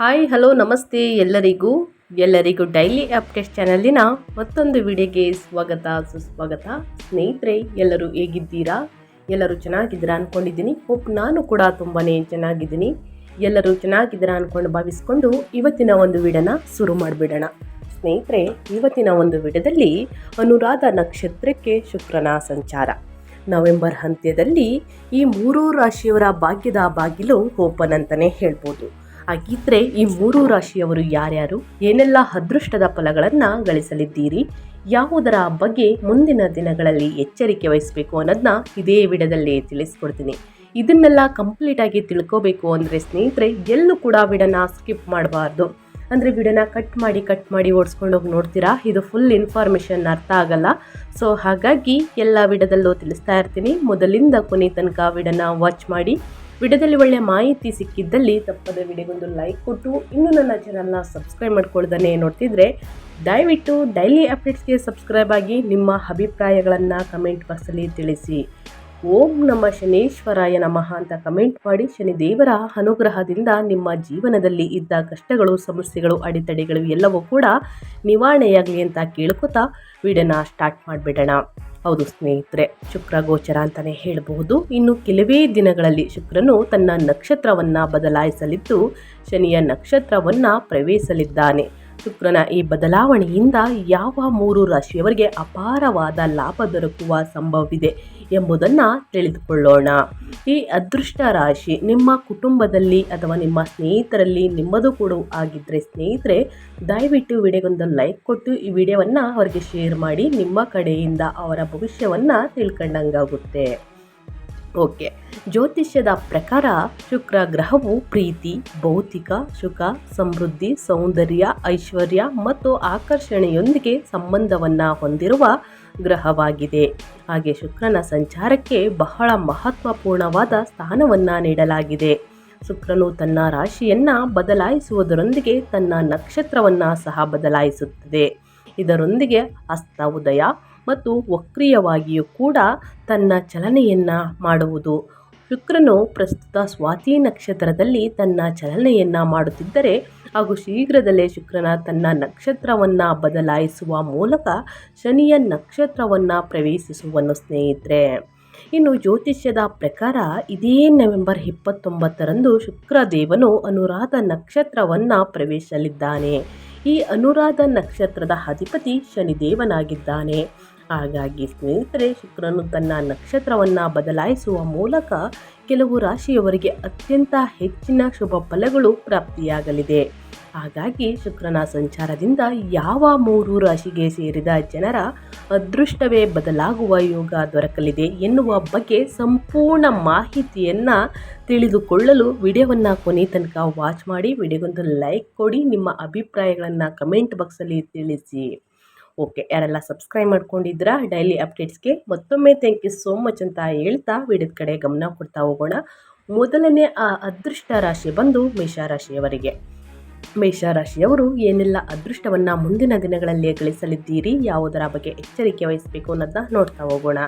Hi, hello, ನಮಸ್ತೆ ಎಲ್ಲರಿಗೂ. ಎಲ್ಲರಿಗೂ ಡೈಲಿ ಅಪ್ಡೇಟ್ಸ್ ಚಾನಲಿನ ಮತ್ತೊಂದು ವಿಡಿಯೋಗೆ ಸ್ವಾಗತ, ಸುಸ್ವಾಗತ. ಸ್ನೇಹಿತರೆ, ಎಲ್ಲರೂ ಹೇಗಿದ್ದೀರಾ? ಎಲ್ಲರೂ ಚೆನ್ನಾಗಿದ್ದೀರಾ ಅಂದ್ಕೊಂಡಿದ್ದೀನಿ ಹೋಪ್ ನಾನು ಕೂಡ ತುಂಬಾ ಚೆನ್ನಾಗಿದ್ದೀನಿ. ಎಲ್ಲರೂ ಚೆನ್ನಾಗಿದ್ದೀರಾ ಅಂದ್ಕೊಂಡು ಭಾವಿಸ್ಕೊಂಡು ಇವತ್ತಿನ ಒಂದು ವಿಡಿಯೋನ ಶುರು ಮಾಡಿಬಿಡೋಣ. ಸ್ನೇಹಿತರೆ, ಇವತ್ತಿನ ಒಂದು ವಿಡಿಯೋದಲ್ಲಿ ಅನುರಾಧ ನಕ್ಷತ್ರಕ್ಕೆ ಶುಕ್ರನ ಸಂಚಾರ. ನವೆಂಬರ್ ಅಂತ್ಯದಲ್ಲಿ ಈ ಮೂರೂ ರಾಶಿಯವರ ಭಾಗ್ಯದ ಬಾಗಿಲು ಓಪನ್ ಅಂತಲೇ ಹೇಳ್ಬೋದು. ಹಾಗಿದ್ರೆ ಈ ಮೂರು ರಾಶಿಯವರು ಯಾರ್ಯಾರು? ಏನೆಲ್ಲ ಅದೃಷ್ಟದ ಫಲಗಳನ್ನು ಗಳಿಸಲಿದ್ದೀರಿ? ಯಾವುದರ ಬಗ್ಗೆ ಮುಂದಿನ ದಿನಗಳಲ್ಲಿ ಎಚ್ಚರಿಕೆ ವಹಿಸಬೇಕು ಅನ್ನೋದನ್ನ ಇದೇ ವಿಡದಲ್ಲಿ ತಿಳಿಸ್ಕೊಡ್ತೀನಿ. ಇದನ್ನೆಲ್ಲ ಕಂಪ್ಲೀಟಾಗಿ ತಿಳ್ಕೋಬೇಕು ಅಂದರೆ ಸ್ನೇಹಿತರೆ, ಎಲ್ಲೂ ಕೂಡ ವಿಡನ ಸ್ಕಿಪ್ ಮಾಡಬಾರ್ದು. ಅಂದರೆ ವಿಡನ ಕಟ್ ಮಾಡಿ ಕಟ್ ಮಾಡಿ ಓಡಿಸ್ಕೊಂಡು ಹೋಗಿ ನೋಡ್ತೀರಾ? ಇದು ಫುಲ್ ಇನ್ಫಾರ್ಮೇಷನ್ ಅರ್ಥ ಆಗಲ್ಲ. ಸೊ ಹಾಗಾಗಿ ಎಲ್ಲ ವಿಡದಲ್ಲೂ ತಿಳಿಸ್ತಾ ಇರ್ತೀನಿ. ಮೊದಲಿಂದ ಕೊನೆ ತನಕ ವಿಡನ ವಾಚ್ ಮಾಡಿ. ವಿಡಿಯೋದಲ್ಲಿ ಒಳ್ಳೆಯ ಮಾಹಿತಿ ಸಿಕ್ಕಿದ್ದಲ್ಲಿ ತಪ್ಪದೆ ವಿಡಿಯೋಗೊಂದು ಲೈಕ್ ಕೊಟ್ಟು ಇನ್ನೂ ನನ್ನ ಚಾನಲ್ನ ಸಬ್ಸ್ಕ್ರೈಬ್ ಮಾಡ್ಕೊಳ್ಳೋದನ್ನೇ ನೋಡ್ತಿದ್ರೆ ದಯವಿಟ್ಟು ಡೈಲಿ ಅಪ್ಡೇಟ್ಸ್ಗೆ ಸಬ್ಸ್ಕ್ರೈಬ್ ಆಗಿ ನಿಮ್ಮ ಅಭಿಪ್ರಾಯಗಳನ್ನು ಕಮೆಂಟ್ ಬಾಕ್ಸಲ್ಲಿ ತಿಳಿಸಿ. ಓಂ ನಮ್ಮ ಶನೇಶ್ವರಾಯ ನಮಃ ಅಂತ ಕಮೆಂಟ್ ಮಾಡಿ ಶನಿ ದೇವರ ಅನುಗ್ರಹದಿಂದ ನಿಮ್ಮ ಜೀವನದಲ್ಲಿ ಇದ್ದ ಕಷ್ಟಗಳು, ಸಮಸ್ಯೆಗಳು, ಅಡೆತಡೆಗಳು ಎಲ್ಲವೂ ಕೂಡ ನಿವಾರಣೆಯಾಗಲಿ ಅಂತ ಕೇಳ್ಕೊತಾ ವಿಡಿಯೋನ ಸ್ಟಾರ್ಟ್ ಮಾಡಿಬಿಡೋಣ. ಹೌದು ಸ್ನೇಹಿತರೆ, ಶುಕ್ರ ಗೋಚರ ಅಂತಲೇ ಹೇಳಬಹುದು. ಇನ್ನು ಕೆಲವೇ ದಿನಗಳಲ್ಲಿ ಶುಕ್ರನು ತನ್ನ ನಕ್ಷತ್ರವನ್ನು ಬದಲಾಯಿಸಲಿದ್ದು, ಶನಿಯ ನಕ್ಷತ್ರವನ್ನು ಪ್ರವೇಶಿಸಲಿದ್ದಾನೆ ಶುಕ್ರನ ಈ ಬದಲಾವಣೆಯಿಂದ ಯಾವ ಮೂರು ರಾಶಿಯವರಿಗೆ ಅಪಾರವಾದ ಲಾಭ ದೊರಕುವ ಸಂಭವವಿದೆ ಎಂಬುದನ್ನು ತಿಳಿದುಕೊಳ್ಳೋಣ. ಈ ಅದೃಷ್ಟ ರಾಶಿ ನಿಮ್ಮ ಕುಟುಂಬದಲ್ಲಿ ಅಥವಾ ನಿಮ್ಮ ಸ್ನೇಹಿತರಲ್ಲಿ ನಿಮ್ಮದು ಕೂಡ ಆಗಿದ್ದರೆ ಸ್ನೇಹಿತರೆ, ದಯವಿಟ್ಟು ವಿಡಿಯೋಗೊಂದು ಲೈಕ್ ಕೊಟ್ಟು ಈ ವಿಡಿಯೋವನ್ನು ಅವರಿಗೆ ಶೇರ್ ಮಾಡಿ ನಿಮ್ಮ ಕಡೆಯಿಂದ ಅವರ ಭವಿಷ್ಯವನ್ನು ತಿಳ್ಕೊಂಡಂಗಾಗುತ್ತೆ. ಓಕೆ. ಜ್ಯೋತಿಷ್ಯದ ಪ್ರಕಾರ ಶುಕ್ರ ಗ್ರಹವು ಪ್ರೀತಿ, ಭೌತಿಕ ಸುಖ, ಸಮೃದ್ಧಿ, ಸೌಂದರ್ಯ, ಐಶ್ವರ್ಯ ಮತ್ತು ಆಕರ್ಷಣೆಯೊಂದಿಗೆ ಸಂಬಂಧವನ್ನು ಹೊಂದಿರುವ ಗ್ರಹವಾಗಿದೆ. ಹಾಗೆ ಶುಕ್ರನ ಸಂಚಾರಕ್ಕೆ ಬಹಳ ಮಹತ್ವಪೂರ್ಣವಾದ ಸ್ಥಾನವನ್ನು ನೀಡಲಾಗಿದೆ. ಶುಕ್ರನು ತನ್ನ ರಾಶಿಯನ್ನು ಬದಲಾಯಿಸುವುದರೊಂದಿಗೆ ತನ್ನ ನಕ್ಷತ್ರವನ್ನು ಸಹ ಬದಲಾಯಿಸುತ್ತದೆ. ಇದರೊಂದಿಗೆ ಹಸ್ತ ಉದಯ ಮತ್ತು ವಕ್ರೀಯವಾಗಿಯೂ ಕೂಡ ತನ್ನ ಚಲನೆಯನ್ನು ಮಾಡುವುದು. ಶುಕ್ರನು ಪ್ರಸ್ತುತ ಸ್ವಾತಿ ನಕ್ಷತ್ರದಲ್ಲಿ ತನ್ನ ಚಲನೆಯನ್ನು ಮಾಡುತ್ತಿದ್ದರೆ, ಹಾಗೂ ಶೀಘ್ರದಲ್ಲೇ ಶುಕ್ರನ ತನ್ನ ನಕ್ಷತ್ರವನ್ನು ಬದಲಾಯಿಸುವ ಮೂಲಕ ಶನಿಯ ನಕ್ಷತ್ರವನ್ನು ಪ್ರವೇಶಿಸುವನು ಸ್ನೇಹಿತರೆ. ಇನ್ನು ಜ್ಯೋತಿಷ್ಯದ ಪ್ರಕಾರ ಇದೇ ನವೆಂಬರ್ ಇಪ್ಪತ್ತೊಂಬತ್ತರಂದು ಶುಕ್ರದೇವನು ಅನುರಾಧ ನಕ್ಷತ್ರವನ್ನು ಪ್ರವೇಶಿಸಲಿದ್ದಾನೆ ಈ ಅನುರಾಧ ನಕ್ಷತ್ರದ ಅಧಿಪತಿ ಶನಿದೇವನಾಗಿದ್ದಾನೆ. ಹಾಗಾಗಿ ಸ್ನೇಹಿತರೆ, ಶುಕ್ರನು ತನ್ನ ನಕ್ಷತ್ರವನ್ನು ಬದಲಾಯಿಸುವ ಮೂಲಕ ಕೆಲವು ರಾಶಿಯವರಿಗೆ ಅತ್ಯಂತ ಹೆಚ್ಚಿನ ಶುಭ ಫಲಗಳು ಪ್ರಾಪ್ತಿಯಾಗಲಿದೆ. ಹಾಗಾಗಿ ಶುಕ್ರನ ಸಂಚಾರದಿಂದ ಯಾವ ಮೂರು ರಾಶಿಗೆ ಸೇರಿದ ಜನರ ಅದೃಷ್ಟವೇ ಬದಲಾಗುವ ಯೋಗ ದೊರಕಲಿದೆ ಎನ್ನುವ ಬಗ್ಗೆ ಸಂಪೂರ್ಣ ಮಾಹಿತಿಯನ್ನು ತಿಳಿದುಕೊಳ್ಳಲು ವಿಡಿಯೋವನ್ನು ಕೊನೆ ತನಕ ವಾಚ್ ಮಾಡಿ, ವಿಡಿಯೋಗೊಂದು ಲೈಕ್ ಕೊಡಿ, ನಿಮ್ಮ ಅಭಿಪ್ರಾಯಗಳನ್ನು ಕಮೆಂಟ್ ಬಾಕ್ಸಲ್ಲಿ ತಿಳಿಸಿ. ಓಕೆ, ಯಾರೆಲ್ಲ ಸಬ್ಸ್ಕ್ರೈಬ್ ಮಾಡ್ಕೊಂಡಿದ್ದೀರಾ ಡೈಲಿ ಅಪ್ಡೇಟ್ಸ್ಗೆ ಮತ್ತೊಮ್ಮೆ ಥ್ಯಾಂಕ್ ಯು ಸೋ ಮಚ್ ಅಂತ ಹೇಳ್ತಾ ವಿಡಿಯೋದ ಕಡೆ ಗಮನ ಕೊಡ್ತಾ ಹೋಗೋಣ. ಮೊದಲನೇ, ಆ ಅದೃಷ್ಟ ರಾಶಿ ಬಂದು ಮೇಷರಾಶಿಯವರಿಗೆ ಮೇಷರಾಶಿಯವರು ಏನೆಲ್ಲ ಅದೃಷ್ಟವನ್ನು ಮುಂದಿನ ದಿನಗಳಲ್ಲಿ ಗಳಿಸಲಿದ್ದೀರಿ, ಯಾವುದರ ಬಗ್ಗೆ ಎಚ್ಚರಿಕೆ ವಹಿಸಬೇಕು ಅನ್ನೋದನ್ನ ನೋಡ್ತಾ ಹೋಗೋಣ.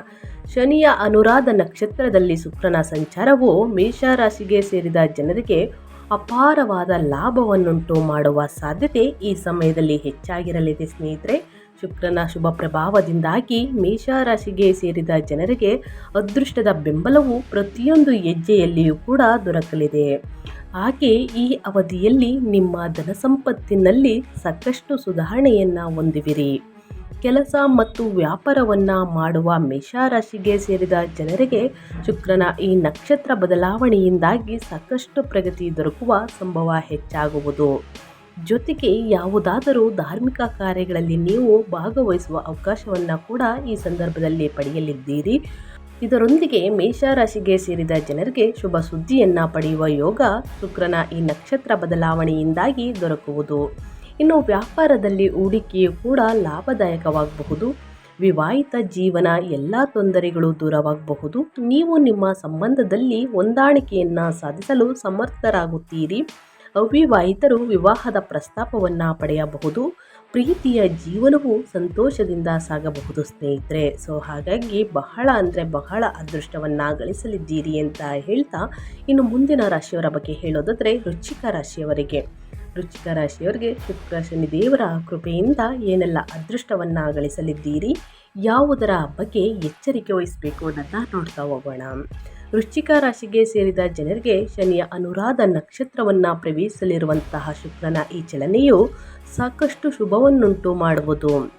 ಶನಿಯ ಅನುರಾಧ ನಕ್ಷತ್ರದಲ್ಲಿ ಶುಕ್ರನ ಸಂಚಾರವು ಮೇಷರಾಶಿಗೆ ಸೇರಿದ ಜನರಿಗೆ ಅಪಾರವಾದ ಲಾಭವನ್ನುಂಟು ಮಾಡುವ ಸಾಧ್ಯತೆ ಈ ಸಮಯದಲ್ಲಿ ಹೆಚ್ಚಾಗಿರಲಿದೆ ಸ್ನೇಹಿತರೆ. ಶುಕ್ರನ ಶುಭ ಪ್ರಭಾವದಿಂದಾಗಿ ಮೇಷರಾಶಿಗೆ ಸೇರಿದ ಜನರಿಗೆ ಅದೃಷ್ಟದ ಬೆಂಬಲವು ಪ್ರತಿಯೊಂದು ಹೆಜ್ಜೆಯಲ್ಲಿಯೂ ಕೂಡ ದೊರಕಲಿದೆ. ಹಾಗೆ ಈ ಅವಧಿಯಲ್ಲಿ ನಿಮ್ಮ ಧನ ಸಂಪತ್ತಿನಲ್ಲಿ ಸಾಕಷ್ಟು ಸುಧಾರಣೆಯನ್ನು ಹೊಂದಿವಿರಿ. ಕೆಲಸ ಮತ್ತು ವ್ಯಾಪಾರವನ್ನು ಮಾಡುವ ಮೇಷರಾಶಿಗೆ ಸೇರಿದ ಜನರಿಗೆ ಶುಕ್ರನ ಈ ನಕ್ಷತ್ರ ಬದಲಾವಣೆಯಿಂದಾಗಿ ಸಾಕಷ್ಟು ಪ್ರಗತಿ ದೊರಕುವ ಸಂಭವ ಹೆಚ್ಚಾಗುವುದು. ಜೊತೆಗೆ ಯಾವುದಾದರೂ ಧಾರ್ಮಿಕ ಕಾರ್ಯಗಳಲ್ಲಿ ನೀವು ಭಾಗವಹಿಸುವ ಅವಕಾಶವನ್ನು ಕೂಡ ಈ ಸಂದರ್ಭದಲ್ಲಿ ಪಡೆಯಲಿದ್ದೀರಿ. ಇದರೊಂದಿಗೆ ಮೇಷರಾಶಿಗೆ ಸೇರಿದ ಜನರಿಗೆ ಶುಭ ಸುದ್ದಿಯನ್ನು ಪಡೆಯುವ ಯೋಗ ಶುಕ್ರನ ಈ ನಕ್ಷತ್ರ ಬದಲಾವಣೆಯಿಂದಾಗಿ ದೊರಕುವುದು. ಇನ್ನು ವ್ಯಾಪಾರದಲ್ಲಿ ಹೂಡಿಕೆಯು ಕೂಡ ಲಾಭದಾಯಕವಾಗಬಹುದು. ವಿವಾಹಿತ ಜೀವನ ಎಲ್ಲ ತೊಂದರೆಗಳು ದೂರವಾಗಬಹುದು. ನೀವು ನಿಮ್ಮ ಸಂಬಂಧದಲ್ಲಿ ಹೊಂದಾಣಿಕೆಯನ್ನು ಸಾಧಿಸಲು ಸಮರ್ಥರಾಗುತ್ತೀರಿ. ಅವಿವಾಹಿತರು ವಿವಾಹದ ಪ್ರಸ್ತಾಪವನ್ನು ಪಡೆಯಬಹುದು. ಪ್ರೀತಿಯ ಜೀವನವು ಸಂತೋಷದಿಂದ ಸಾಗಬಹುದು ಸ್ನೇಹಿತರೆ. ಸೊ ಹಾಗಾಗಿ ಬಹಳ ಅಂದರೆ ಬಹಳ ಅದೃಷ್ಟವನ್ನು ಗಳಿಸಲಿದ್ದೀರಿ ಅಂತ ಹೇಳ್ತಾ ಇನ್ನು ಮುಂದಿನ ರಾಶಿಯವರ ಬಗ್ಗೆ ಹೇಳೋದಾದರೆ ರುಚಿಕ ರಾಶಿಯವರಿಗೆ. ರುಚಿಕ ರಾಶಿಯವರಿಗೆ ಶುಕ್ರ ಶನಿದೇವರ ಕೃಪೆಯಿಂದ ಏನೆಲ್ಲ ಅದೃಷ್ಟವನ್ನು ಗಳಿಸಲಿದ್ದೀರಿ, ಯಾವುದರ ಬಗ್ಗೆ ಎಚ್ಚರಿಕೆ ವಹಿಸಬೇಕು ಅನ್ನೋದನ್ನ ನೋಡ್ತಾ ಹೋಗೋಣ. ವೃಶ್ಚಿಕ ರಾಶಿಗೆ ಸೇರಿದ ಜನರಿಗೆ ಶನಿಯ ಅನುರಾಧ ನಕ್ಷತ್ರವನ್ನು ಪ್ರವೇಶಿಸಲಿರುವಂತಹ ಶುಕ್ರನ ಈ ಚಲನೆಯು ಸಾಕಷ್ಟು ಶುಭವನ್ನುಂಟು ಮಾಡುವುದು.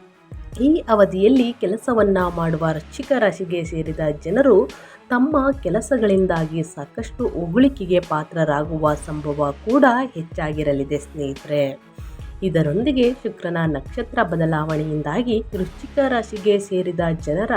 ಈ ಅವಧಿಯಲ್ಲಿ ಕೆಲಸವನ್ನು ಮಾಡುವ ವೃಶ್ಚಿಕ ರಾಶಿಗೆ ಸೇರಿದ ಜನರು ತಮ್ಮ ಕೆಲಸಗಳಿಂದಾಗಿ ಸಾಕಷ್ಟು ಉಗುಳಿಕೆಗೆ ಪಾತ್ರರಾಗುವ ಸಂಭವ ಕೂಡ ಹೆಚ್ಚಾಗಿರಲಿದೆ ಸ್ನೇಹಿತರೆ. ಇದರೊಂದಿಗೆ ಶುಕ್ರನ ನಕ್ಷತ್ರ ಬದಲಾವಣೆಯಿಂದಾಗಿ ವೃಶ್ಚಿಕ ರಾಶಿಗೆ ಸೇರಿದ ಜನರ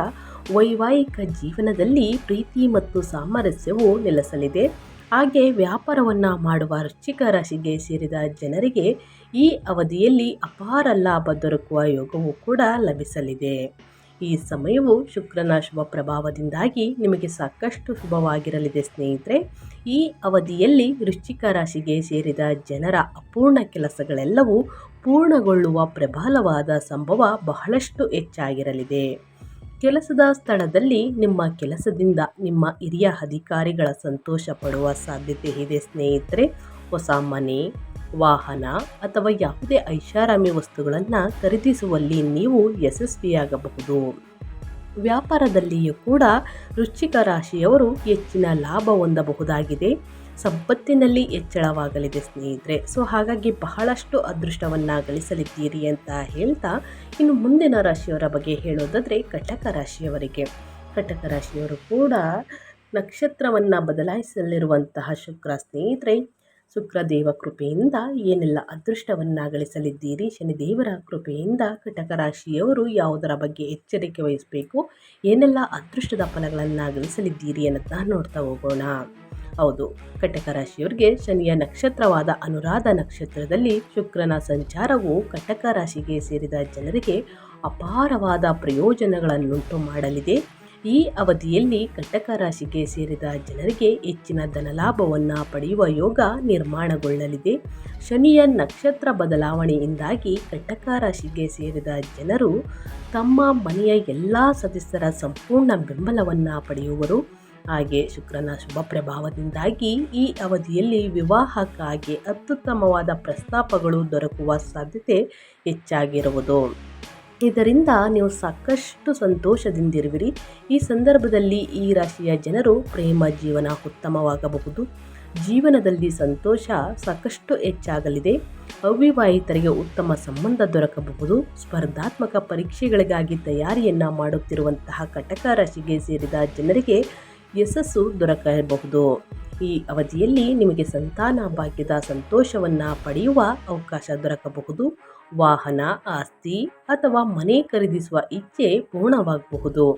ವೈವಾಹಿಕ ಜೀವನದಲ್ಲಿ ಪ್ರೀತಿ ಮತ್ತು ಸಾಮರಸ್ಯವು ನೆಲೆಸಲಿದೆ. ಹಾಗೆ ವ್ಯಾಪಾರವನ್ನು ಮಾಡುವ ವೃಶ್ಚಿಕ ರಾಶಿಗೆ ಸೇರಿದ ಜನರಿಗೆ ಈ ಅವಧಿಯಲ್ಲಿ ಅಪಾರ ಲಾಭ ದೊರಕುವ ಯೋಗವು ಕೂಡ ಲಭಿಸಲಿದೆ. ಈ ಸಮಯವು ಶುಕ್ರನ ಶುಭ ಪ್ರಭಾವದಿಂದಾಗಿ ನಿಮಗೆ ಸಾಕಷ್ಟು ಶುಭವಾಗಿರಲಿದೆ ಸ್ನೇಹಿತರೆ. ಈ ಅವಧಿಯಲ್ಲಿ ವೃಶ್ಚಿಕ ರಾಶಿಗೆ ಸೇರಿದ ಜನರ ಅಪೂರ್ಣ ಕೆಲಸಗಳೆಲ್ಲವೂ ಪೂರ್ಣಗೊಳ್ಳುವ ಪ್ರಬಲವಾದ ಸಂಭವ ಬಹಳಷ್ಟು ಹೆಚ್ಚಾಗಿರಲಿದೆ. ಕೆಲಸದ ಸ್ಥಳದಲ್ಲಿ ನಿಮ್ಮ ಕೆಲಸದಿಂದ ನಿಮ್ಮ ಹಿರಿಯ ಅಧಿಕಾರಿಗಳ ಸಂತೋಷ ಪಡುವ ಸಾಧ್ಯತೆ ಇದೆ ಸ್ನೇಹಿತರೆ. ಹೊಸ ಮನೆ, ವಾಹನ ಅಥವಾ ಯಾವುದೇ ಐಷಾರಾಮಿ ವಸ್ತುಗಳನ್ನು ಖರೀದಿಸುವಲ್ಲಿ ನೀವು ಯಶಸ್ವಿಯಾಗಬಹುದು. ವ್ಯಾಪಾರದಲ್ಲಿಯೂ ಕೂಡ ರುಚಿಕ ರಾಶಿಯವರು ಹೆಚ್ಚಿನ ಲಾಭ ಹೊಂದಬಹುದಾಗಿದೆ. ಸಂಪತ್ತಿನಲ್ಲಿ ಹೆಚ್ಚಳವಾಗಲಿದೆ ಸ್ನೇಹಿತರೆ. ಸೊ, ಹಾಗಾಗಿ ಬಹಳಷ್ಟು ಅದೃಷ್ಟವನ್ನು ಗಳಿಸಲಿದ್ದೀರಿ ಅಂತ ಹೇಳ್ತಾ ಇನ್ನು ಮುಂದಿನ ರಾಶಿಯವರ ಬಗ್ಗೆ ಹೇಳೋದಾದರೆ ಕಟಕ ರಾಶಿಯವರಿಗೆ. ಕಟಕ ರಾಶಿಯವರು ಕೂಡ ನಕ್ಷತ್ರವನ್ನು ಬದಲಾಯಿಸಲಿರುವಂತಹ ಶುಕ್ರ ಸ್ನೇಹಿತರೆ. ಶುಕ್ರದೇವ ಕೃಪೆಯಿಂದ ಏನೆಲ್ಲ ಅದೃಷ್ಟವನ್ನು ಗಳಿಸಲಿದ್ದೀರಿ ಶನಿದೇವರ ಕೃಪೆಯಿಂದ ಕಟಕ ರಾಶಿಯವರು ಯಾವುದರ ಬಗ್ಗೆ ಎಚ್ಚರಿಕೆ ವಹಿಸಬೇಕು, ಏನೆಲ್ಲ ಅದೃಷ್ಟದ ಫಲಗಳನ್ನು ಗಳಿಸಲಿದ್ದೀರಿ ಅನ್ನೋದನ್ನ ನೋಡ್ತಾ ಹೋಗೋಣ. ಹೌದು. ಕಟಕ ರಾಶಿಯವರಿಗೆ ಶನಿಯ ನಕ್ಷತ್ರವಾದ ಅನುರಾಧ ನಕ್ಷತ್ರದಲ್ಲಿ ಶುಕ್ರನ ಸಂಚಾರವು ಕಟಕ ರಾಶಿಗೆ ಸೇರಿದ ಜನರಿಗೆ ಅಪಾರವಾದ ಪ್ರಯೋಜನಗಳನ್ನುಂಟು ಮಾಡಲಿದೆ. ಈ ಅವಧಿಯಲ್ಲಿ ಕಟಕ ರಾಶಿಗೆ ಸೇರಿದ ಜನರಿಗೆ ಹೆಚ್ಚಿನ ಧನಲಾಭವನ್ನು ಪಡೆಯುವ ಯೋಗ ನಿರ್ಮಾಣಗೊಳ್ಳಲಿದೆ. ಶನಿಯ ನಕ್ಷತ್ರ ಬದಲಾವಣೆಯಿಂದಾಗಿ ಕಟಕ ರಾಶಿಗೆ ಸೇರಿದ ಜನರು ತಮ್ಮ ಮನೆಯ ಎಲ್ಲ ಸದಸ್ಯರ ಸಂಪೂರ್ಣ ಬೆಂಬಲವನ್ನು ಪಡೆಯುವರು. ಹಾಗೆ ಶುಕ್ರನ ಶುಭ ಪ್ರಭಾವದಿಂದಾಗಿ ಈ ಅವಧಿಯಲ್ಲಿ ವಿವಾಹಕ್ಕಾಗಿ ಅತ್ಯುತ್ತಮವಾದ ಪ್ರಸ್ತಾಪಗಳು ದೊರಕುವ ಸಾಧ್ಯತೆ ಹೆಚ್ಚಾಗಿರುವುದು. ಇದರಿಂದ ನೀವು ಸಾಕಷ್ಟು ಸಂತೋಷದಿಂದಿರುವಿರಿ. ಈ ಸಂದರ್ಭದಲ್ಲಿ ಈ ರಾಶಿಯ ಜನರು ಪ್ರೇಮ, ಜೀವನ ಉತ್ತಮವಾಗಬಹುದು. ಜೀವನದಲ್ಲಿ ಸಂತೋಷ ಸಾಕಷ್ಟು ಹೆಚ್ಚಾಗಲಿದೆ. ಅವಿವಾಹಿತರಿಗೆ ಉತ್ತಮ ಸಂಬಂಧ ದೊರಕಬಹುದು. ಸ್ಪರ್ಧಾತ್ಮಕ ಪರೀಕ್ಷೆಗಳಿಗಾಗಿ ತಯಾರಿಯನ್ನು ಮಾಡುತ್ತಿರುವಂತಹ ಕಟಕ ರಾಶಿಗೆ ಸೇರಿದ ಜನರಿಗೆ ಯಶಸ್ಸು ದೊರಕಬಹುದು. ಈ ಅವಧಿಯಲ್ಲಿ ನಿಮಗೆ ಸಂತಾನ ಭಾಗ್ಯದ ಸಂತೋಷವನ್ನು ಪಡೆಯುವ ಅವಕಾಶ ದೊರಕಬಹುದು. ವಾಹನ, ಆಸ್ತಿ ಅಥವಾ ಮನೆ ಖರೀದಿಸುವ ಇಚ್ಛೆ ಪೂರ್ಣವಾಗಬಹುದು.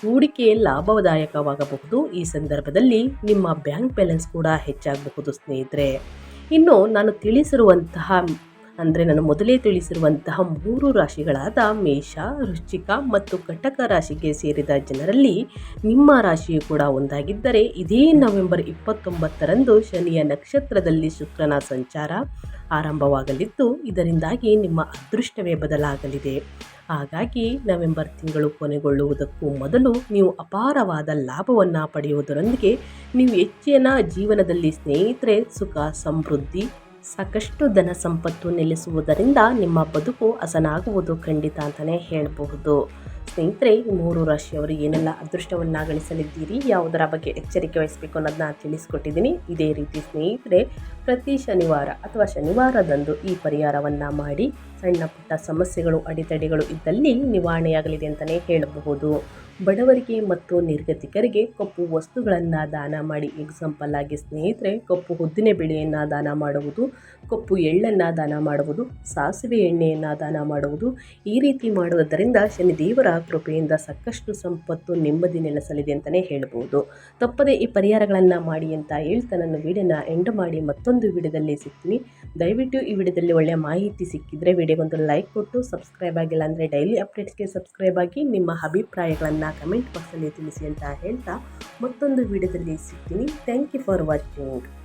ಹೂಡಿಕೆ ಲಾಭದಾಯಕವಾಗಬಹುದು. ಈ ಸಂದರ್ಭದಲ್ಲಿ ನಿಮ್ಮ ಬ್ಯಾಂಕ್ ಬ್ಯಾಲೆನ್ಸ್ ಕೂಡ ಹೆಚ್ಚಾಗಬಹುದು ಸ್ನೇಹಿತರೆ. ಇನ್ನು ನಾನು ತಿಳಿಸಿರುವಂತಹ ಅಂದರೆ ನಾನು ಮೊದಲೇ ತಿಳಿಸಿರುವಂತಹ ಮೂರು ರಾಶಿಗಳಾದ ಮೇಷ, ವೃಶ್ಚಿಕ ಮತ್ತು ಕಟಕ ರಾಶಿಗೆ ಸೇರಿದ ಜನರಲ್ಲಿ ನಿಮ್ಮ ರಾಶಿಯು ಕೂಡ ಒಂದಾಗಿದ್ದರೆ ಇದೇ ನವೆಂಬರ್ ಇಪ್ಪತ್ತೊಂಬತ್ತರಂದು ಶನಿಯ ನಕ್ಷತ್ರದಲ್ಲಿ ಶುಕ್ರನ ಸಂಚಾರ ಆರಂಭವಾಗಲಿದ್ದು, ಇದರಿಂದಾಗಿ ನಿಮ್ಮ ಅದೃಷ್ಟವೇ ಬದಲಾಗಲಿದೆ. ಹಾಗಾಗಿ ನವೆಂಬರ್ ತಿಂಗಳು ಕೊನೆಗೊಳ್ಳುವುದಕ್ಕೂ ಮೊದಲು ನೀವು ಅಪಾರವಾದ ಲಾಭವನ್ನು ಪಡೆಯುವುದರೊಂದಿಗೆ ನೀವು ಹೆಚ್ಚಿನ ಜೀವನದಲ್ಲಿ ಸ್ನೇಹಿತರೆ, ಸುಖ, ಸಮೃದ್ಧಿ ಸಾಕಷ್ಟು ಧನ ಸಂಪತ್ತು ನೆಲೆಸುವುದರಿಂದ ನಿಮ್ಮ ಬದುಕು ಹಸನಾಗುವುದು ಖಂಡಿತ ಅಂತಲೇ ಹೇಳಬಹುದು. ಸ್ನೇಹಿತರೆ, ಮೂರು ರಾಶಿಯವರು ಏನೆಲ್ಲ ಅದೃಷ್ಟವನ್ನು ಗಳಿಸಲಿದ್ದೀರಿ ಯಾವುದರ ಬಗ್ಗೆ ಎಚ್ಚರಿಕೆ ವಹಿಸಬೇಕು ಅನ್ನೋದನ್ನ ತಿಳಿಸ್ಕೊಟ್ಟಿದ್ದೀನಿ. ಇದೇ ರೀತಿ ಸ್ನೇಹಿತರೆ, ಪ್ರತಿ ಶನಿವಾರ ಅಥವಾ ಶನಿವಾರದಂದು ಈ ಪರಿಹಾರವನ್ನು ಮಾಡಿ ಸಣ್ಣ ಪುಟ್ಟ ಸಮಸ್ಯೆಗಳು, ಅಡೆತಡೆಗಳು ಇದ್ದಲ್ಲಿ ನಿವಾರಣೆಯಾಗಲಿದೆ ಅಂತಲೇ ಹೇಳಬಹುದು. ಬಡವರಿಗೆ ಮತ್ತು ನಿರ್ಗತಿಕರಿಗೆ ಕಪ್ಪು ವಸ್ತುಗಳನ್ನು ದಾನ ಮಾಡಿ. ಎಕ್ಸಾಂಪಲ್ ಆಗಿ ಸ್ನೇಹಿತರೆ, ಕಪ್ಪು ಉದ್ದಿನ ಬೆಳೆಯನ್ನು ದಾನ ಮಾಡುವುದು, ಕಪ್ಪು ಎಳ್ಳನ್ನು ದಾನ ಮಾಡುವುದು, ಸಾಸಿವೆ ಎಣ್ಣೆಯನ್ನು ದಾನ ಮಾಡುವುದು. ಈ ರೀತಿ ಮಾಡುವುದರಿಂದ ಶನಿದೇವರ ಕೃಪೆಯಿಂದ ಸಾಕಷ್ಟು ಸಂಪತ್ತು ನೆಮ್ಮದಿ ನೆಲೆಸಲಿದೆ ಅಂತಲೇ ಹೇಳ್ಬೋದು. ತಪ್ಪದೆ ಈ ಪರಿಹಾರಗಳನ್ನು ಮಾಡಿ ಅಂತ ಹೇಳ್ತಾ ನನ್ನ ವಿಡಿಯೋನ ಎಂಡ್ ಮಾಡಿ ಮತ್ತೊಂದು ವಿಡಿಯೋದಲ್ಲಿ ಸಿಗ್ತೀನಿ. ದಯವಿಟ್ಟು ಈ ವಿಡಿಯೋದಲ್ಲಿ ಒಳ್ಳೆಯ ಮಾಹಿತಿ ಸಿಕ್ಕಿದರೆ ವಿಡಿಯೋಗೊಂದು ಲೈಕ್ ಕೊಟ್ಟು ಸಬ್ಸ್ಕ್ರೈಬ್ ಆಗಿಲ್ಲ ಅಂದರೆ ಡೈಲಿ ಅಪ್ಡೇಟ್ಸ್ಗೆ ಸಬ್ಸ್ಕ್ರೈಬ್ ಆಗಿ ನಿಮ್ಮ ಅಭಿಪ್ರಾಯಗಳನ್ನು ಕಮೆಂಟ್ ಬಾಕ್ಸಲ್ಲಿ ತಿಳಿಸಿ ಅಂತ ಹೇಳ್ತಾ ಮತ್ತೊಂದು ವಿಡಿಯೋದಲ್ಲಿ ಸಿಗ್ತೀನಿ. Thank you for watching